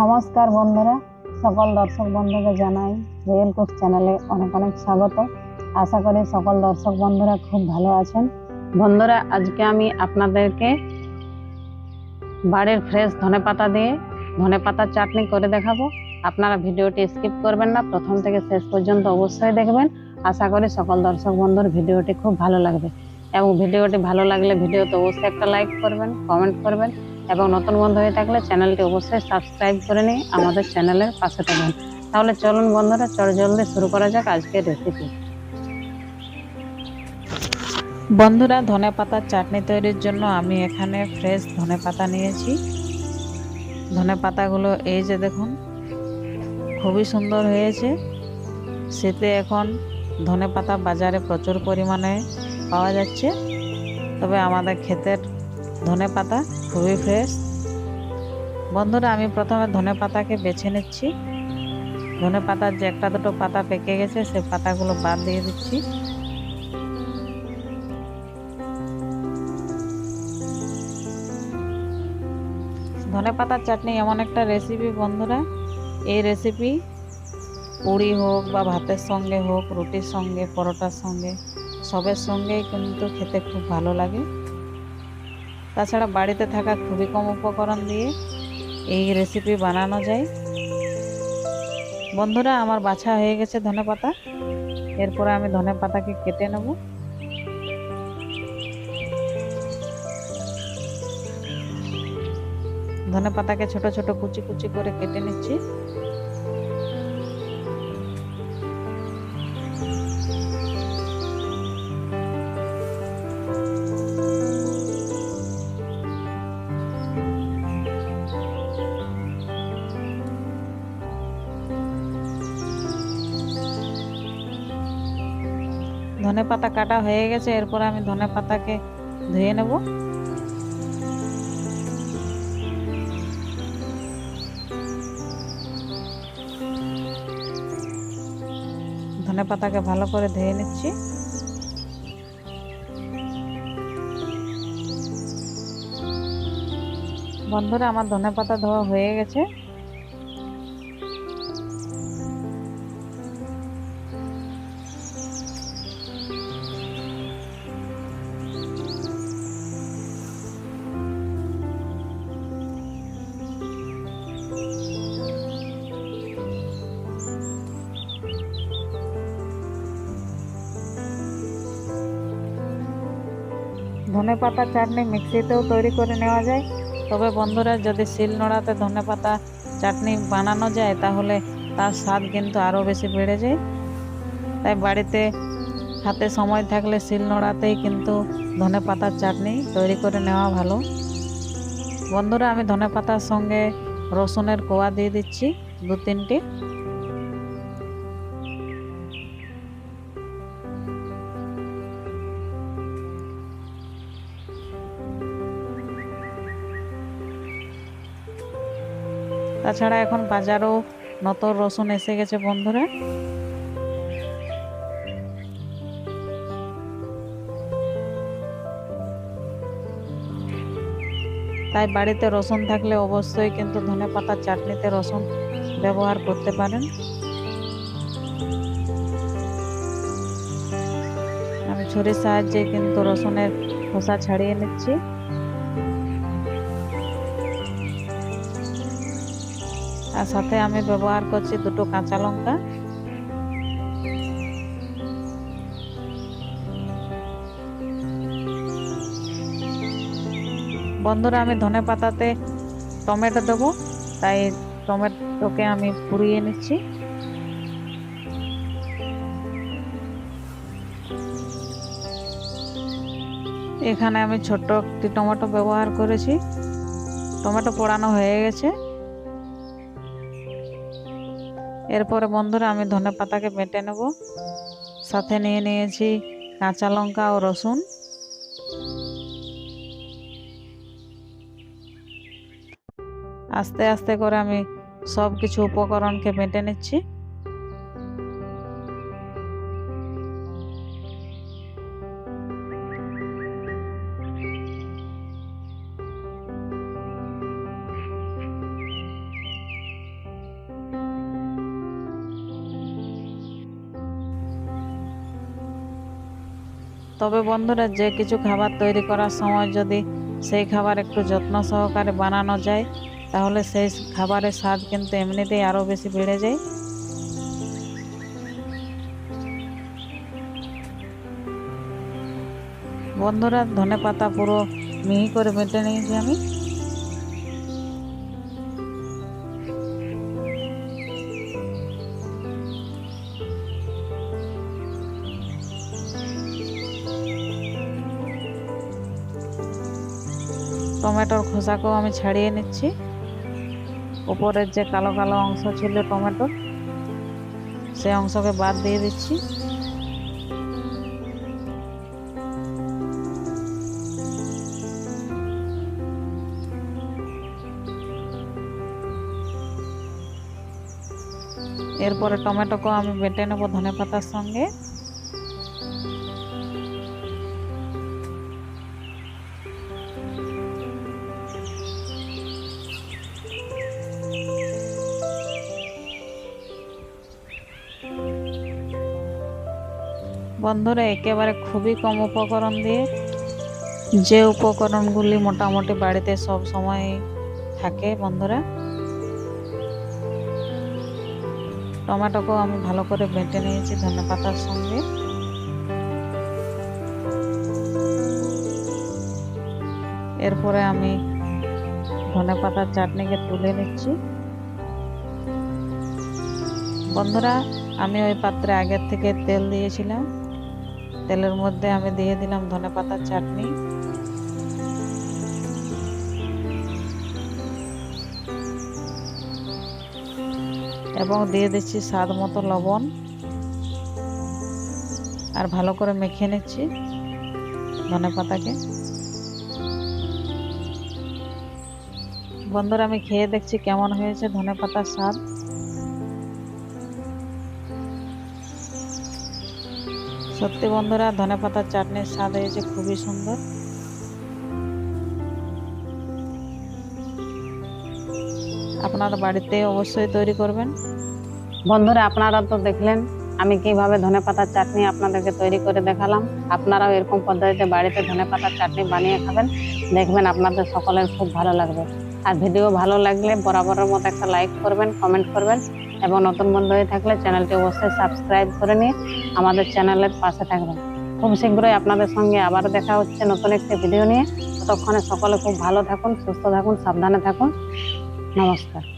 নমস্কার বন্ধুরা, সকল দর্শক বন্ধুকে জানাই রিয়েল কুক চ্যানেলে অনেক অনেক স্বাগত। আশা করি সকল দর্শক বন্ধুরা খুব ভালো আছেন। বন্ধুরা, আজকে আমি আপনাদেরকে বাড়ির ফ্রেশ ধনেপাতা দিয়ে ধনেপাতার চাটনি করে দেখাবো। আপনারা ভিডিওটি স্কিপ করবেন না, প্রথম থেকে শেষ পর্যন্ত অবশ্যই দেখবেন। আশা করি সকল দর্শক বন্ধুর ভিডিওটি খুব ভালো লাগবে। এবং ভিডিওটি ভালো লাগলে ভিডিওতে অবশ্যই একটা লাইক করবেন, কমেন্ট করবেন। এবং নতুন বন্ধু হয়ে থাকলে চ্যানেলটি অবশ্যই সাবস্ক্রাইব করে নিয়ে আমাদের চ্যানেলের পাশে থাকবেন তাহলে চলুন বন্ধুরা, চট জলদি শুরু করা যাক আজকের রেসিপি বন্ধুরা, ধনে পাতার চাটনি তৈরির জন্য আমি এখানে ফ্রেশ ধনে পাতা নিয়েছি। ধনে পাতাগুলো এই যে দেখুন, খুবই সুন্দর হয়েছে। শীতে এখন ধনে পাতা বাজারে প্রচুর পরিমাণে পাওয়া যাচ্ছে। তবে আমাদের ক্ষেতের ধনে পাতা, খুবই ফ্রেশ বন্ধুরা, আমি প্রথমে ধনে পাতাকে বেছে নিচ্ছি। ধনে পাতার যে একটা দুটো পাতা পেকে গেছে, সে পাতাগুলো বাদ দিয়ে দিচ্ছি। ধনে পাতার চাটনি এমন একটা রেসিপি বন্ধুরা। এই রেসিপি পুরি হোক বা ভাতের সঙ্গে হোক, রুটির সঙ্গে, পরোটার সঙ্গে, সবের সঙ্গেই কিন্তু খেতে খুব ভালো লাগে। তাছাড়া বাড়িতে থাকা খুবই কম উপকরণ দিয়ে এই রেসিপি বানানো যায়। বন্ধুরা, আমার বাছা হয়ে গেছে ধনে পাতা। এরপরে আমি ধনে পাতাকে কেটে নেব। ধনে পাতাকে ছোট ছোট কুচি কুচি করে কেটে নিচ্ছি। ধনে পাতা কাটা হয়ে গেছে, এরপর আমি ধনে পাতাকে ধুয়ে নেব। ধনে পাতাকে ভালো করে ধুয়ে নিচ্ছি। বন্ধুরা, আমার ধনে পাতা ধোয়া হয়ে গেছে। ধনে পাতা চাটনি মিক্সিতেও তৈরি করে নেওয়া যায়। তবে বন্ধুরা, যদি শিল নোড়াতে ধনে পাতা চাটনি বানানো যায়, তাহলে তার স্বাদ কিন্তু আরও বেশি বেড়ে যায়। তাই বাড়িতে হাতে সময় থাকলে শিল নোড়াতেই কিন্তু ধনে পাতার চাটনি তৈরি করে নেওয়া ভালো। বন্ধুরা, আমি ধনে পাতার সঙ্গে রসুনের কোয়া দিয়ে দিচ্ছি দু তিনটি তাছাড়া এখন বাজারেও নতুন রসুন এসে গেছে বন্ধুরা। তাই বাড়িতে রসুন থাকলে অবশ্যই কিন্তু ধনে পাতার চাটনিতে রসুন ব্যবহার করতে পারেন। আমি ছুরির সাহায্যে কিন্তু রসুনের খোসা ছাড়িয়ে নিচ্ছি। আর সাথে আমি ব্যবহার করছি দুটো কাঁচা লঙ্কা। বন্ধুরা, আমি ধনে পাতাতে টমেটো দেবো, তাই টমেটোকে আমি পুড়িয়ে নিচ্ছি। এখানে আমি ছোট্ট একটি টমেটো ব্যবহার করেছি। টমেটো পোড়ানো হয়ে গেছে। এরপরে, বন্ধুরা, আমি ধনে পাতাকে বেটে নেব। সাথে নিয়ে নিয়েছি কাঁচা লঙ্কা ও রসুন। আস্তে আস্তে করে আমি সব কিছু উপকরণকে বেটে নিচ্ছি। তবে বন্ধুরা, যে কিছু খাবার তৈরি করার সময় যদি সেই খাবার একটু যত্ন সহকারে বানানো যায়, তাহলে সেই খাবারের স্বাদ কিন্তু এমনিতেই আরও বেশি বেড়ে যায়। বন্ধুরা ধনে পাতা পুরো মিহি করে মেটে নিয়েছি আমি। টমেটোর খোসাকেও আমি ছাড়িয়ে নিচ্ছি। উপরের যে কালো কালো অংশ ছিল টমেটোর সে অংশকে বাদ দিয়ে দিচ্ছি। এরপরে টমেটোকেও আমি বেটে নেব ধনে পাতার সঙ্গে। বন্ধুরা, একেবারে খুবই কম উপকরণ দিয়ে যে উপকরণগুলি মোটামুটি বাড়িতে সব সময় থাকে বন্ধুরা, টমেটোকেও আমি ভালো করে বেটে নিয়েছি ধনে পাতার সঙ্গে। এরপরে আমি ধনে পাতার চাটনিকে তুলে নিচ্ছি। বন্ধুরা, আমি ওই পাত্রে আগের থেকে তেল দিয়েছিলাম। তেলের মধ্যে আমি দিয়ে দিলাম ধনে পাতার চাটনি। এবং দিয়ে দিচ্ছি স্বাদ মতো লবণ। আর ভালো করে মেখে নিচ্ছি ধনে পাতাকে। বন্ধুরা, আমি খেয়ে দেখছি কেমন হয়েছে ধনে পাতার স্বাদ। সত্যি বন্ধুরা ধনে পাতার চাটনির স্বাদ হয়েছে খুবই সুন্দর। আপনারা বাড়িতে অবশ্যই তৈরি করবেন। বন্ধুরা, আপনারা তো দেখলেন আমি কীভাবে ধনে পাতার চাটনি আপনাদেরকে তৈরি করে দেখালাম। আপনারাও এরকম পদ্ধতিতে বাড়িতে ধনে পাতার চাটনি বানিয়ে খাবেন। দেখবেন আপনাদের সকলের খুব ভালো লাগবে। আর ভিডিও ভালো লাগলে বরাবরের মতো একটা লাইক করবেন কমেন্ট করবেন। এবং নতুন বন্ধু হয়ে থাকলে চ্যানেলটি অবশ্যই সাবস্ক্রাইব করে নিয়ে আমাদের চ্যানেলের পাশে থাকবেন। খুব শীঘ্রই আপনাদের সঙ্গে আবারও দেখা হচ্ছে নতুন একটি ভিডিও নিয়ে। ততক্ষণে সকলে খুব ভালো থাকুন, সুস্থ থাকুন, সাবধানে থাকুন। নমস্কার।